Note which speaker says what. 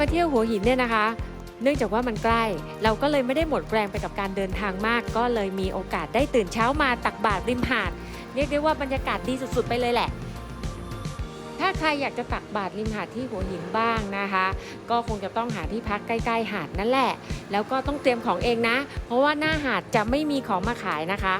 Speaker 1: มาเที่ยวหัวหินเนี่ยนะคะ เนื่องจากว่ามันใกล้ เราก็เลยไม่ได้หมดแรงไปกับการเดินทางมาก ก็เลยมีโอกาสได้ตื่นเช้ามาตักบาตรริมหาด เรียกได้ว่าบรรยากาศดีสุดๆไปเลยแหละ ถ้าใครอยากจะตักบาตรริมหาดที่หัวหินบ้างนะคะ ก็คงจะต้องหาที่พักใกล้ๆหาดนั่นแหละ แล้วก็ต้องเตรียมของเองนะ เพราะว่าหน้าหาดจะไม่มีของมาขายนะคะ